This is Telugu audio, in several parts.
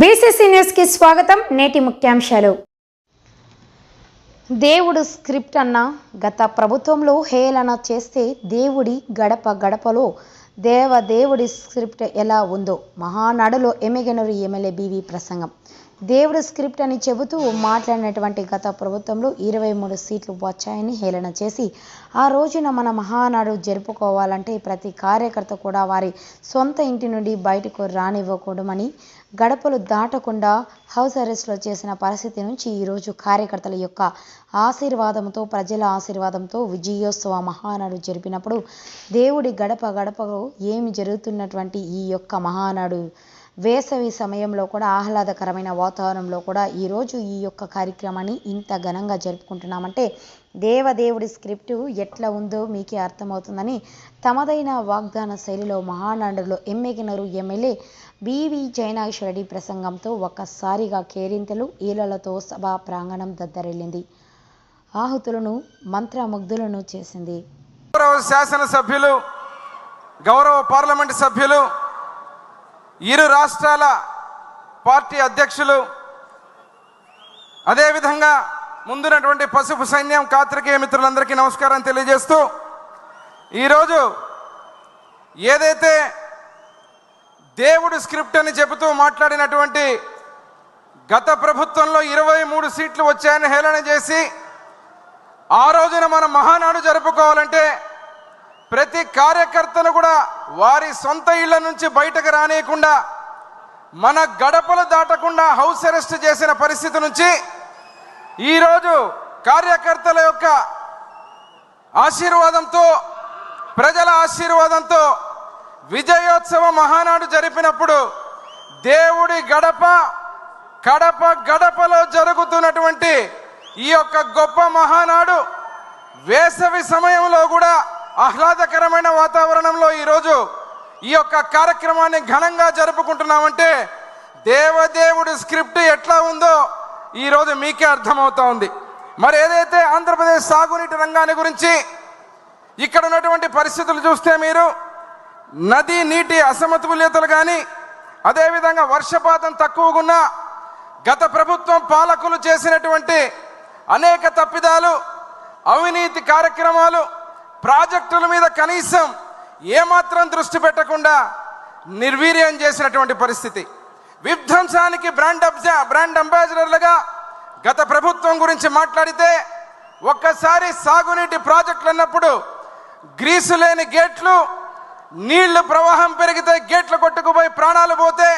బీసీసీ న్యూస్కి స్వాగతం నేటి ముఖ్యాంశాలు. దేవుడు స్క్రిప్ట్ అన్న గత ప్రభుత్వంలో హేళన చేస్తే దేవుడి గడప గడపలో దేవ దేవుడి స్క్రిప్ట్ ఎలా ఉందో మహానాడులో ఎమ్మెగనూరు ఎమ్మెల్యే బీవీ ప్రసంగం. దేవుడు స్క్రిప్ట్ అని చెబుతూ మాట్లాడినటువంటి గత ప్రభుత్వంలో ఇరవై మూడు సీట్లు వచ్చాయని హేళన చేసి ఆ రోజున మన మహానాడు జరుపుకోవాలంటే ప్రతి కార్యకర్త కూడా వారి సొంత ఇంటి నుండి బయటకు రానివ్వకూడమని గడపలు దాటకుండా హౌస్ అరెస్ట్లో చేసిన పరిస్థితి నుంచి ఈరోజు కార్యకర్తల యొక్క ఆశీర్వాదంతో ప్రజల ఆశీర్వాదంతో విజయోత్సవ మహానాడు జరిపినప్పుడు దేవుడి గడప గడపకు ఏమి జరుగుతున్నటువంటి ఈ యొక్క మహానాడు వేసవి సమయంలో కూడా ఆహ్లాదకరమైన వాతావరణంలో కూడా ఈరోజు ఈ యొక్క కార్యక్రమాన్ని ఇంత ఘనంగా జరుపుకుంటున్నామంటే దేవదేవుడి స్క్రిప్ట్ ఎట్లా ఉందో మీకే అర్థమవుతుందని తమదైన వాగ్దాన శైలిలో మహానాడులో ఎమ్మెగినరు ఎమ్మెల్యే బివి జయనాగేశ్వరరెడ్డి ప్రసంగంతో ఒక్కసారిగా కేరింతలు ఈలలతో సభా ప్రాంగణం దద్దరిల్లింది. ఆహుతులను మంత్రముగ్ధులను చేసింది. గౌరవ శాసనసభ్యులు గౌరవ పార్లమెంటు సభ్యులు ఇరు రాష్ట్రాల పార్టీ అధ్యక్షులు అదేవిధంగా ముందున్నటువంటి పసుపు సైన్యం కాత్రికేయ మిత్రులందరికీ నమస్కారం తెలియజేస్తూ ఈరోజు ఏదైతే దేవుడు స్క్రిప్ట్ అని చెబుతూ మాట్లాడినటువంటి గత ప్రభుత్వంలో ఇరవై మూడు సీట్లు వచ్చాయని హేళన చేసి ఆ రోజున మనం మహానాడు జరుపుకోవాలంటే ప్రతి కార్యకర్తను కూడా వారి సొంత ఇళ్ళ నుంచి బయటకు రానియకుండా మన గడపలు దాటకుండా హౌస్ అరెస్ట్ చేసిన పరిస్థితి నుంచి ఈరోజు కార్యకర్తల యొక్క ఆశీర్వాదంతో ప్రజల ఆశీర్వాదంతో విజయోత్సవ మహానాడు జరిపినప్పుడు దేవుడి గడప కడప గడపలో జరుగుతున్నటువంటి ఈ యొక్క గొప్ప మహానాడు వేసవి సమయంలో కూడా ఆహ్లాదకరమైన వాతావరణంలో ఈరోజు ఈ యొక్క కార్యక్రమాన్ని ఘనంగా జరుపుకుంటున్నామంటే దేవదేవుడి స్క్రిప్ట్ ఎట్లా ఉందో ఈరోజు మీకే అర్థమవుతా ఉంది. మరి ఏదైతే ఆంధ్రప్రదేశ్ సాగునీటి రంగాన్ని గురించి ఇక్కడ ఉన్నటువంటి పరిస్థితులు చూస్తే మీరు నది నీటి అసమతుల్యతలు కానీ అదేవిధంగా వర్షపాతం తక్కువగా ఉన్న గత ప్రభుత్వం పాలకులు చేసినటువంటి అనేక తప్పిదాలు అవినీతి కార్యక్రమాలు ప్రాజెక్టుల మీద కనీసం ఏమాత్రం దృష్టి పెట్టకుండా నిర్వీర్యం చేసినటువంటి పరిస్థితి. విధ్వంసానికి బ్రాండ్ అబ్జా బ్రాండ్ అంబాసిడర్లుగా గత ప్రభుత్వం గురించి మాట్లాడితే ఒక్కసారి సాగునీటి ప్రాజెక్టులు అన్నప్పుడు గ్రీసు లేని గేట్లు నీళ్ళు ప్రవాహం పెరిగితే గేట్లు కొట్టుకుపోయి ప్రాణాలు పోతే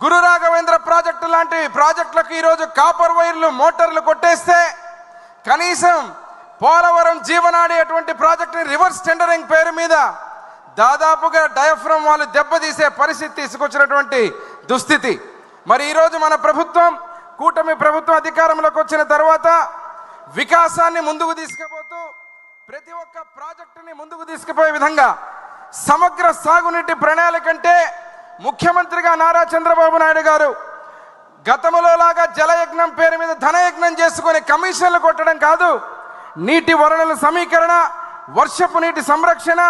గురు రాఘవేంద్ర ప్రాజెక్టు లాంటి ప్రాజెక్టులకు ఈరోజు కాపర్ వైర్లు మోటార్లు కొట్టేస్తే కనీసం పోలవరం జీవనాడి అటువంటి ప్రాజెక్టుని రివర్స్ టెండరింగ్ పేరు మీద దాదాపుగా డయఫ్రమ్ వాళ్ళు దెబ్బతీసే పరిస్థితి తీసుకొచ్చినటువంటి దుస్థితి. మరి ఈరోజు మన ప్రభుత్వం కూటమి ప్రభుత్వం అధికారంలోకి వచ్చిన తర్వాత వికాసాన్ని ముందుకు తీసుకుపోతూ ప్రతి ఒక్క ప్రాజెక్టుని ముందుకు తీసుకుపోయే విధంగా సమగ్ర సాగునీటి ప్రణాళిక అంటే ముఖ్యమంత్రిగా నారా చంద్రబాబు నాయుడు గారు గతంలో లాగా జలయజ్ఞం పేరు మీద ధనయజ్ఞం చేసుకుని కమిషన్లు కొట్టడం కాదు నీటి వనరుల సమీకరణ వర్షపు నీటి సంరక్షణ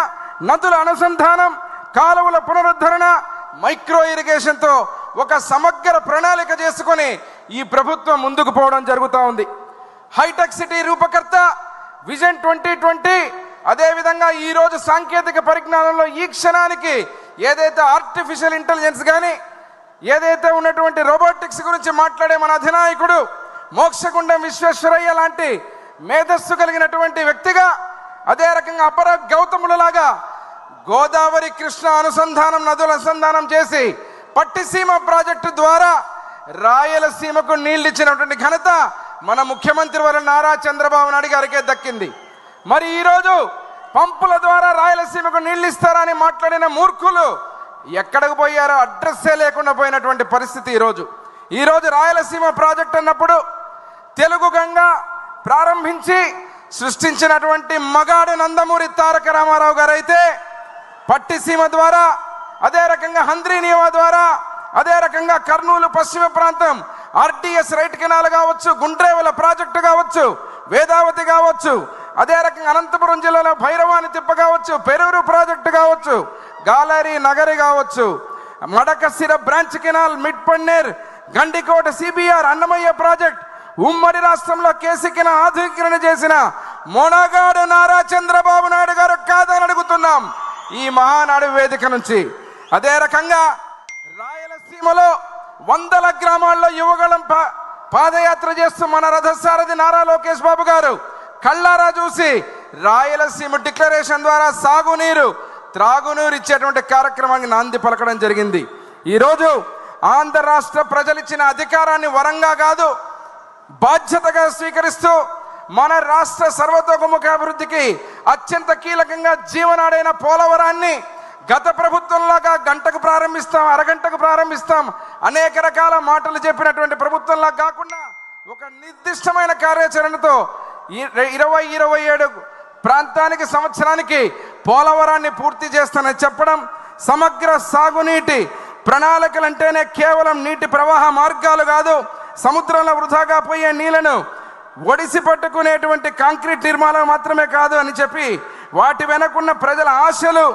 నదుల అనుసంధానం కాలువల పునరుద్ధరణ మైక్రో ఇరిగేషన్తో ఒక సమగ్ర ప్రణాళిక చేసుకొని ఈ ప్రభుత్వం ముందుకు పోవడం జరుగుతూ ఉంది. హైటెక్ సిటీ రూపకర్త విజన్ ట్వంటీ ట్వంటీ అదేవిధంగా ఈరోజు సాంకేతిక పరిజ్ఞానంలో ఈ క్షణానికి ఏదైతే ఆర్టిఫిషియల్ ఇంటెలిజెన్స్ కానీ ఏదైతే ఉన్నటువంటి రోబోటిక్స్ గురించి మాట్లాడే మన అధినాయకుడు మోక్షగుండం విశ్వేశ్వరయ్య లాంటి మేధస్సు కలిగినటువంటి వ్యక్తిగా అదే రకంగా అపర గౌతములలాగా గోదావరి కృష్ణ అనుసంధానం నదుల అనుసంధానం చేసి పట్టిసీమ ప్రాజెక్టు ద్వారా రాయలసీమకు నీళ్ళు ఇచ్చినటువంటి ఘనత మన ముఖ్యమంత్రి వారి నారా చంద్రబాబు నాయుడు గారికే దక్కింది. మరి ఈరోజు పంపుల ద్వారా రాయలసీమకు నీళ్ళు ఇస్తారని మాట్లాడిన మూర్ఖులు ఎక్కడికి పోయారో అడ్రస్సే లేకుండా పోయినటువంటి పరిస్థితి ఈరోజు. ఈరోజు రాయలసీమ ప్రాజెక్ట్ అన్నప్పుడు తెలుగు గంగ ప్రారంభించి సృష్టించినటువంటి మగాడు నందమూరి తారక రామారావు గారు అయితే పట్టిసీమ ద్వారా అదే రకంగా హంద్రీనియమ ద్వారా అదే రకంగా కర్నూలు పశ్చిమ ప్రాంతం ఆర్టీఎస్ రైట్ కెనాల్ కావచ్చు గుండ్రేవల ప్రాజెక్టు కావచ్చు వేదావతి కావచ్చు అదే రకంగా అనంతపురం జిల్లాలో భైరవాని తిప్ప కావచ్చు పెరూరు ప్రాజెక్టు కావచ్చు గాలరీ నగరి కావచ్చు Madakasira branch canal Mid Pennar Gandikota CBR Annamayya project ఉమ్మడి రాష్ట్రంలో కేసీకిన ఆధునీకరణ చేసిన మొనగాడు నారా చంద్రబాబు నాయుడు గారు కాదని అడుగుతున్నాం. ఈ మహానాడు వేదిక నుంచి అదే రకంగా రాయలసీమలో వందల గ్రామాల్లో యువగళం పా- పాదయాత్ర చేస్తూ మన రథసారథి నారా లోకేష్ బాబు గారు కళ్ళారా చూసి రాయలసీమ డిక్లరేషన్ ద్వారా సాగునీరు త్రాగునీరు ఇచ్చేటువంటి కార్యక్రమానికి నాంది పలకడం జరిగింది. ఈరోజు ఆంధ్ర రాష్ట్ర ప్రజలు ఇచ్చిన అధికారాన్ని వరంగా కాదు బాధ్యతగా స్వీకరిస్తూ మన రాష్ట్ర సర్వతోముఖ అభివృద్ధికి అత్యంత కీలకంగా జీవనాడైన పోలవరాన్ని గత ప్రభుత్వంలాగా గంటకు ప్రారంభిస్తాం అరగంటకు ప్రారంభిస్తాం. అనేక రకాల మాటలు చెప్పినటువంటి ప్రభుత్వంలా కాకుండా ఒక నిర్దిష్టమైన కార్యాచరణతో ఇరవై ఇరవై ఏడు ప్రాంతానికి సంవత్సరానికి పోలవరాన్ని పూర్తి చేస్తానని చెప్పడం సమగ్ర సాగునీటి ప్రణాళికలు అంటేనే కేవలం నీటి ప్రవాహ మార్గాలు కాదు సముద్రంలో వృధాగా పోయే నీళ్ళను ఒడిసి పట్టుకునేటువంటి కాంక్రీట్ నిర్మాణం మాత్రమే కాదు అని చెప్పి వాటి వెనకున్న ప్రజల ఆశలు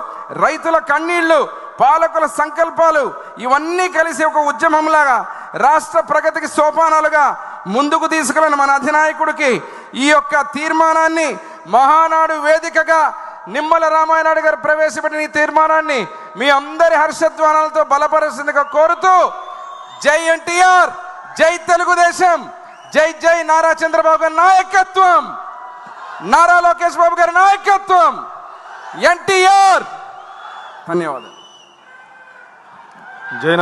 రైతుల కన్నీళ్ళు పాలకుల సంకల్పాలు ఇవన్నీ కలిసి ఒక ఉద్యమంలాగా రాష్ట్ర ప్రగతికి సోపానాలుగా ముందుకు తీసుకెళ్ళిన మన అధినాయకుడికి ఈ యొక్క తీర్మానాన్ని మహానాడు వేదికగా నిమ్మల రామాయణాడు గారు ప్రవేశపెట్టిన ఈ తీర్మానాన్ని మీ అందరి హర్షధ్వానాలతో బలపరుస్తుందిగా కోరుతూ జై ఎన్టీఆర్! జై తెలుగుదేశం జై జై నారా చంద్రబాబు గారి నాయకత్వం. నారా లోకేష్ బాబు గారి నాయకత్వం. ఎన్టీఆర్. ధన్యవాదాలు. జై